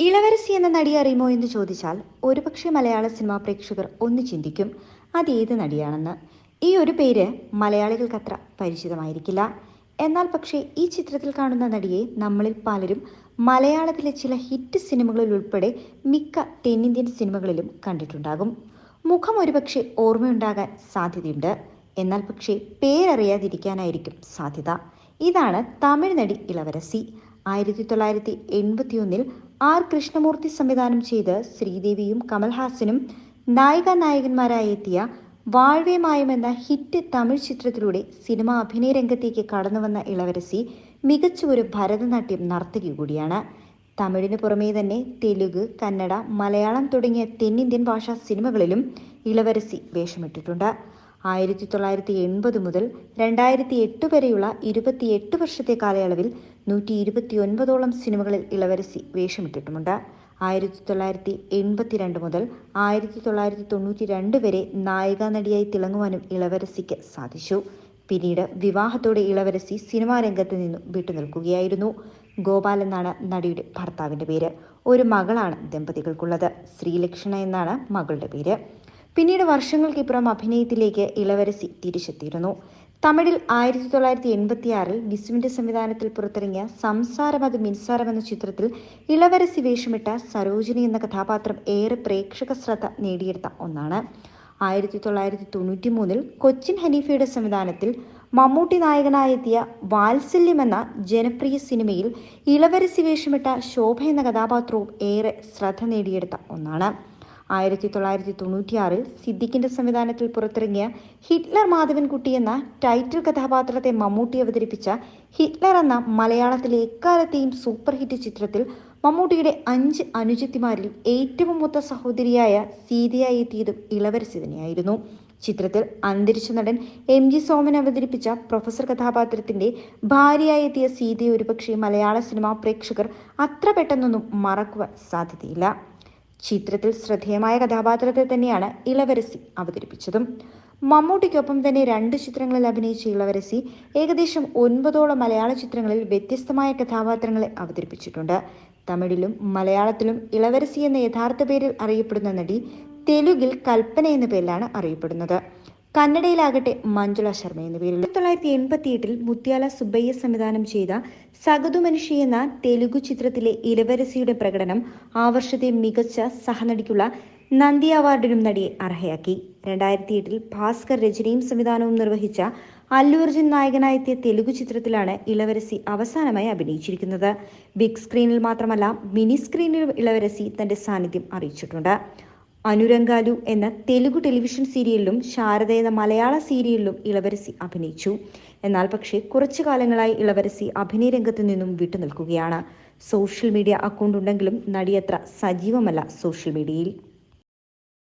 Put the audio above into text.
ഇളവരസി എന്ന നടി അറിയുമോ എന്ന് ചോദിച്ചാൽ ഒരുപക്ഷെ മലയാള സിനിമാ പ്രേക്ഷകർ ഒന്ന് ചിന്തിക്കും അത് ഏത് നടിയാണെന്ന്. ഈ ഒരു പേര് മലയാളികൾക്ക് അത്ര പരിചിതമായിരിക്കില്ല. എന്നാൽ പക്ഷേ ഈ ചിത്രത്തിൽ കാണുന്ന നടിയെ നമ്മളിൽ പലരും മലയാളത്തിലെ ചില ഹിറ്റ് സിനിമകളിൽ ഉൾപ്പെടെ മിക്ക തെന്നിന്ത്യൻ സിനിമകളിലും കണ്ടിട്ടുണ്ടാകും. മുഖം ഒരുപക്ഷെ ഓർമ്മയുണ്ടാകാൻ സാധ്യതയുണ്ട്. എന്നാൽ പക്ഷേ പേരറിയാതിരിക്കാനായിരിക്കും സാധ്യത. ഇതാണ് തമിഴ് നടി ഇളവരസി. ആയിരത്തി തൊള്ളായിരത്തി എൺപത്തിയൊന്നിൽ ആർ കൃഷ്ണമൂർത്തി സംവിധാനം ചെയ്ത് ശ്രീദേവിയും കമൽഹാസനും നായിക നായകന്മാരായി എത്തിയ വാഴ്വേമായം എന്ന ഹിറ്റ് തമിഴ് ചിത്രത്തിലൂടെ സിനിമാ അഭിനയ രംഗത്തേക്ക് കടന്നുവന്ന ഇളവരസി മികച്ച ഒരു ഭരതനാട്യം നർത്തകി കൂടിയാണ്. തമിഴിന് പുറമേ തന്നെ തെലുഗ് കന്നഡ മലയാളം തുടങ്ങിയ തെന്നിന്ത്യൻ ഭാഷാ സിനിമകളിലും ഇളവരസി വേഷമിട്ടിട്ടുണ്ട്. ആയിരത്തി തൊള്ളായിരത്തി എൺപത് മുതൽ രണ്ടായിരത്തി എട്ട് വരെയുള്ള ഇരുപത്തിയെട്ട് വർഷത്തെ കാലയളവിൽ നൂറ്റി ഇരുപത്തി ഒൻപതോളം സിനിമകളിൽ ഇളവരസി വേഷമിട്ടിട്ടുമുണ്ട്. ആയിരത്തി തൊള്ളായിരത്തി എൺപത്തിരണ്ട് മുതൽ ആയിരത്തി തൊള്ളായിരത്തി തൊണ്ണൂറ്റി രണ്ട് വരെ നായികാ നടിയായി തിളങ്ങുവാനും ഇളവരസിക്ക് സാധിച്ചു. പിന്നീട് വിവാഹത്തോടെ ഇളവരസി സിനിമാ രംഗത്ത് നിന്നും വിട്ടുനിൽക്കുകയായിരുന്നു. ഗോപാൽ എന്നാണ് നടിയുടെ ഭർത്താവിന്റെ പേര്. ഒരു മകളാണ് ദമ്പതികൾക്കുള്ളത്. ശ്രീലക്ഷ്ണ എന്നാണ് മകളുടെ പേര്. പിന്നീട് വർഷങ്ങൾക്കിപ്പുറം അഭിനയത്തിലേക്ക് ഇളവരസി തിരിച്ചെത്തിയിരുന്നു. തമിഴിൽ ആയിരത്തി തൊള്ളായിരത്തി എൺപത്തിയാറിൽ വിസുവിന്റെ സംവിധാനത്തിൽ പുറത്തിറങ്ങിയ സംസാരം അത് മിൻസാരം എന്ന ചിത്രത്തിൽ ഇളവരസി വേഷമിട്ട സരോജിനി എന്ന കഥാപാത്രം ഏറെ പ്രേക്ഷക ശ്രദ്ധ നേടിയെടുത്ത ഒന്നാണ്. ആയിരത്തി തൊള്ളായിരത്തി തൊണ്ണൂറ്റി മൂന്നിൽ കൊച്ചിൻ ഹനീഫയുടെ സംവിധാനത്തിൽ മമ്മൂട്ടി നായകനായെത്തിയ വാത്സല്യം എന്ന ജനപ്രിയ സിനിമയിൽ ഇളവരസി വേഷമിട്ട ശോഭ എന്ന കഥാപാത്രവും ഏറെ ശ്രദ്ധ നേടിയെടുത്ത ഒന്നാണ്. ആയിരത്തി തൊള്ളായിരത്തി തൊണ്ണൂറ്റിയാറിൽ സിദ്ദിഖിന്റെ സംവിധാനത്തിൽ പുറത്തിറങ്ങിയ ഹിറ്റ്ലർ മാധവൻകുട്ടി എന്ന ടൈറ്റിൽ കഥാപാത്രത്തെ മമ്മൂട്ടി അവതരിപ്പിച്ച ഹിറ്റ്ലർ എന്ന മലയാളത്തിലെ എക്കാലത്തെയും സൂപ്പർ ഹിറ്റ് ചിത്രത്തിൽ മമ്മൂട്ടിയുടെ അഞ്ച് അനുജത്തിമാരിൽ ഏറ്റവും മൂത്ത സഹോദരിയായ സീതയായി എത്തിയതും ഇളവരസി തന്നെയായിരുന്നു ചിത്രത്തിൽ അന്തരിച്ച നടൻ എം ജി സോമൻ അവതരിപ്പിച്ച പ്രൊഫസർ കഥാപാത്രത്തിന്റെ ഭാര്യയായി എത്തിയ സീതയെ ഒരുപക്ഷെ മലയാള സിനിമാ പ്രേക്ഷകർ അത്ര പെട്ടെന്നൊന്നും മറക്കുവാൻ സാധ്യതയില്ല. ചിത്രത്തിൽ ശ്രദ്ധേയമായ കഥാപാത്രത്തെ തന്നെയാണ് ഇളവരസി അവതരിപ്പിച്ചതും. മമ്മൂട്ടിക്കൊപ്പം തന്നെ രണ്ട് ചിത്രങ്ങളിൽ അഭിനയിച്ച ഇളവരസി ഏകദേശം ഒൻപതോളം മലയാള ചിത്രങ്ങളിൽ വ്യത്യസ്തമായ കഥാപാത്രങ്ങളെ അവതരിപ്പിച്ചിട്ടുണ്ട്. തമിഴിലും മലയാളത്തിലും ഇളവരസി എന്ന യഥാർത്ഥ പേരിൽ അറിയപ്പെടുന്ന നടി തെലുഗിൽ കൽപ്പന എന്ന പേരിലാണ് അറിയപ്പെടുന്നത്. കന്നഡയിലാകട്ടെ മഞ്ജുള ശർമ്മ എന്ന പേരിൽ. ആയിരത്തി തൊള്ളായിരത്തി എൺപത്തി എട്ടിൽ മുത്യാല സുബ്ബയ്യ സംവിധാനം ചെയ്ത സഗതു മനുഷ്യ എന്ന തെലുഗു ചിത്രത്തിലെ ഇലവരസിയുടെ പ്രകടനം ആ വർഷത്തെ മികച്ച സഹനടിക്കുള്ള നന്ദി അവാർഡിനും നടിയെ അർഹയാക്കി. രണ്ടായിരത്തി എട്ടിൽ ഭാസ്കർ രചനയും സംവിധാനവും നിർവഹിച്ച അല്ലു അർജുൻ നായകനായെത്തിയ തെലുഗു ചിത്രത്തിലാണ് ഇളവരസി അവസാനമായി അഭിനയിച്ചിരിക്കുന്നത്. ബിഗ് സ്ക്രീനിൽ മാത്രമല്ല മിനി സ്ക്രീനിലും ഇളവരസി തന്റെ സാന്നിധ്യം അറിയിച്ചിട്ടുണ്ട്. അനുരംഗാലു എന്ന തെലുഗു ടെലിവിഷൻ സീരിയലിലും ശാരദ എന്ന മലയാള സീരിയലിലും ഇളവരസി അഭിനയിച്ചു. എന്നാൽ പക്ഷേ കുറച്ചു കാലങ്ങളായി ഇളവരസി അഭിനയ രംഗത്ത് നിന്നും വിട്ടുനിൽക്കുകയാണ് സോഷ്യൽ മീഡിയ അക്കൗണ്ട് ഉണ്ടെങ്കിലും നടിയത്ര സജീവമല്ല സോഷ്യൽ മീഡിയയിൽ.